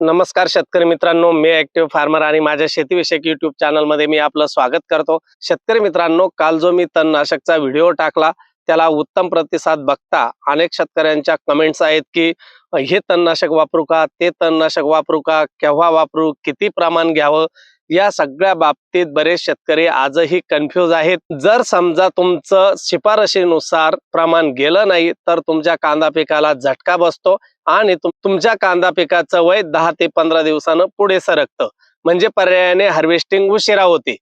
नमस्कार शेतकरी मित्रांनो मी ऍक्टिव्ह फार्मर आणि माझ्या शेतीविषयक युट्यूब चॅनलमध्ये मी आपलं स्वागत करतो. शेतकरी मित्रांनो काल जो मी तणनाशकचा व्हिडिओ टाकला त्याला उत्तम प्रतिसाद बघता अनेक शेतकऱ्यांच्या कमेंट्स आहेत की हे तणनाशक वापरू का? ते तणनाशक वापरू का? केव्हा वापरू? किती प्रमाण घ्यावं? या सगळ्या बाबतीत बरेच शेतकरी आजही कन्फ्युज आहेत. जर समजा तुमचं शिफारशीनुसार प्रमाण गेलं नाही तर तुमच्या कांदा पिकाला झटका बसतो आणि तुमच्या कांदा पिकाचं वय दहा ते पंधरा दिवसानं पुढे सरकतं. म्हणजे पर्यायाने हार्वेस्टिंग उशिरा होते.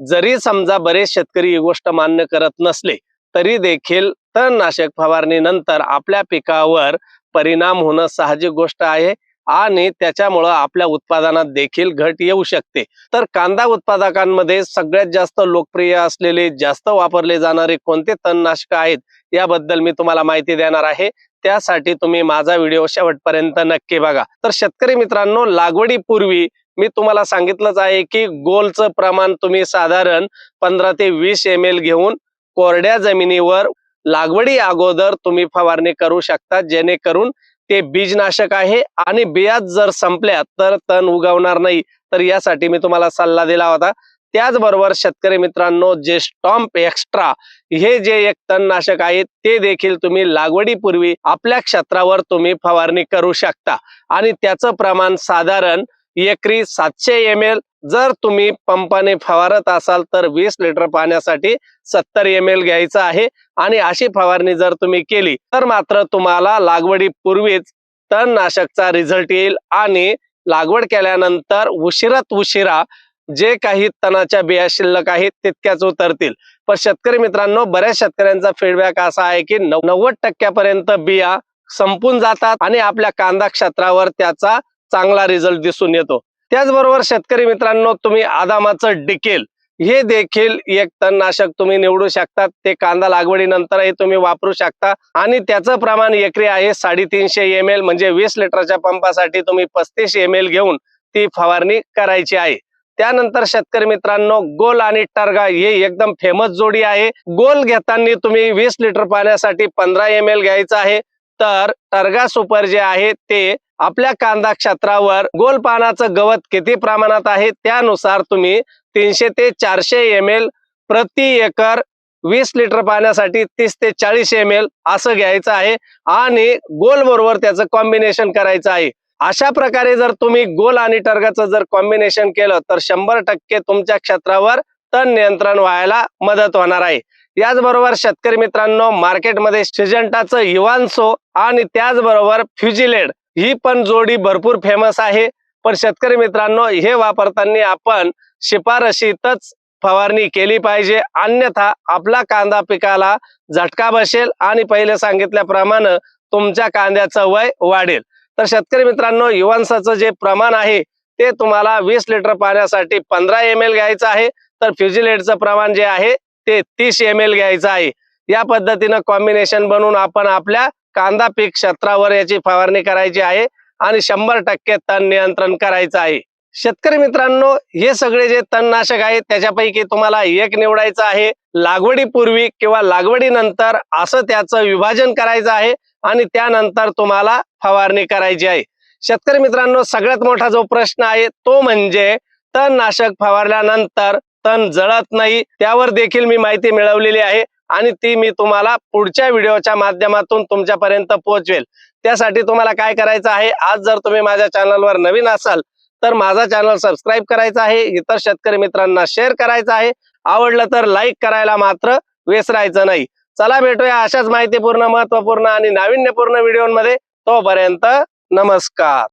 जरी समजा बरेच शेतकरी ही गोष्ट मान्य करत नसले तरी देखील तणनाशक फवारणीनंतर आपल्या पिकावर परिणाम होणं साहजिक गोष्ट आहे. आणि त्याच्यामुळं आपल्या उत्पादनात देखील घट येऊ शकते. तर कांदा उत्पादकांमध्ये सगळ्यात जास्त लोकप्रिय असलेले जास्त वापरले जाणारे कोणते तणनाशक आहेत याबद्दल मी तुम्हाला माहिती देणार आहे. त्यासाठी तुम्ही माझा व्हिडिओ शेवटपर्यंत नक्की बघा. तर शेतकरी मित्रांनो लागवडीपूर्वी मी तुम्हाला सांगितलंच आहे की गोलचं प्रमाण तुम्ही साधारण पंधरा ते वीस एम एल घेऊन कोरड्या जमिनीवर लागवडी अगोदर तुम्ही फवारणी करू शकता जेणेकरून ते बीजनाशक आहे आणि बियात जर संपल्या तर तण उगवणार नाही. तर यासाठी मी तुम्हाला सल्ला दिला होता. त्याचबरोबर शेतकरी मित्रांनो जे स्टॉम्प एक्स्ट्रा हे जे एक तणनाशक आहे ते देखील तुम्ही लागवडीपूर्वी आपल्या क्षेत्रावर तुम्ही फवारणी करू शकता. आणि त्याचं प्रमाण साधारण एकरी सातशे एम एल जर तुम्ही पंपाने फवारत असाल तर वीस लिटर पाण्यासाठी सत्तर एम एल घ्यायचं आहे. आणि अशी फवारणी जर तुम्ही केली तर मात्र तुम्हाला लागवडीपूर्वीच तणनाशकचा रिझल्ट येईल. आणि लागवड केल्यानंतर उशिरात उशिरा जे काही तणाच्या बिया शिल्लक आहेत तितक्याच उतरतील. पण शेतकरी मित्रांनो बऱ्याच शेतकऱ्यांचा फीडबॅक असा आहे की नव्वद टक्क्यापर्यंत बिया संपून जातात आणि आपल्या कांदा क्षेत्रावर त्याचा चांगला रिझल्ट दिसून येतो. त्याचबरोबर शेतकरी मित्रांनो तुम्ही आदामाचं डिकेल. हे देखील एक तणनाशक तुम्ही निवडू शकता. ते कांदा लागवडीनंतरही तुम्ही वापरू शकता. आणि त्याचं प्रमाण एकरी आहे साडेतीनशे एम एल म्हणजे वीस लिटरच्या पंपासाठी तुम्ही पस्तीस एम एल घेऊन ती फवारणी करायची आहे. त्यानंतर शेतकरी मित्रांनो गोल आणि टर्गा हे एकदम फेमस जोडी आहे. गोल घेताना तुम्ही वीस लिटर पाण्यासाठी पंधरा एम एल घ्यायचं आहे. तर टर्गा सुपर जे आहे ते आपल्या कांदा क्षेत्रावर गोल पानाचं गवत किती प्रमाणात आहे त्यानुसार तुम्ही तीनशे ते चारशे एम एल प्रति एकर वीस लिटर पाण्यासाठी तीस ते चाळीस एम एल असं घ्यायचं आहे आणि गोल बरोबर त्याचं कॉम्बिनेशन करायचं आहे. अशा प्रकारे जर तुम्ही गोल आणि टर्गाचं जर कॉम्बिनेशन केलं तर शंभर टक्के तुमच्या क्षेत्रावर तण नियंत्रण व्हायला मदत होणार आहे. याचबरोबर शेतकरी मित्रांनो मार्केटमध्ये सिजंटाचं युवान्सो आणि त्याचबरोबर फ्युजिलेड ही पण जोडी भरपूर फेमस आहे. पण शेतकरी मित्रांनो हे वापरताना आपण शिफारशीतच फवारणी केली पाहिजे. अन्यथा आपला कांदा पिकाला झटका बसेल आणि पहिले सांगितल्याप्रमाणे तुमच्या कांद्याचं वय वाढेल. तर शेतकरी मित्रांनो युवांसाचं जे प्रमाण आहे ते तुम्हाला वीस लिटर पाण्यासाठी पंधरा एम एल घ्यायचं आहे. तर फ्युजिलेटचं प्रमाण जे आहे ते तीस एम एल घ्यायचं आहे. या पद्धतीनं कॉम्बिनेशन बनवून आपण आपल्या कांदा पीक क्षेत्रावर याची फवारणी करायची आहे आणि शंभर टक्के तण नियंत्रण करायचं आहे. शेतकरी मित्रांनो हे सगळे जे तणनाशक आहेत त्याच्यापैकी तुम्हाला एक निवडायचं आहे. लागवडीपूर्वी किंवा लागवडीनंतर असं त्याचं विभाजन करायचं आहे आणि त्यानंतर तुम्हाला फवारणी करायची आहे. शेतकरी मित्रांनो सगळ्यात मोठा जो प्रश्न आहे तो म्हणजे तणनाशक फवारल्यानंतर तण जळत नाही त्यावर देखील मी माहिती मिळवलेली आहे आणि ती मी तुम्हाला पुढच्या व्हिडिओच्या माध्यमातून तुमच्यापर्यंत पोहोचवेल. त्यासाठी तुम्हाला काय करायचं आहे? आज जर तुम्ही माझ्या चॅनलवर नवीन असाल तर माझा चॅनल सबस्क्राईब करायचा आहे इतर शेतकरी मित्रांना शेअर करायचा आहे. आवडलं तर लाईक करायला मात्र विसरायचं नाही. चला भेटूया अशाच माहितीपूर्ण महत्त्वपूर्ण आणि नाविन्यपूर्ण व्हिडिओमध्ये. तोपर्यंत नमस्कार.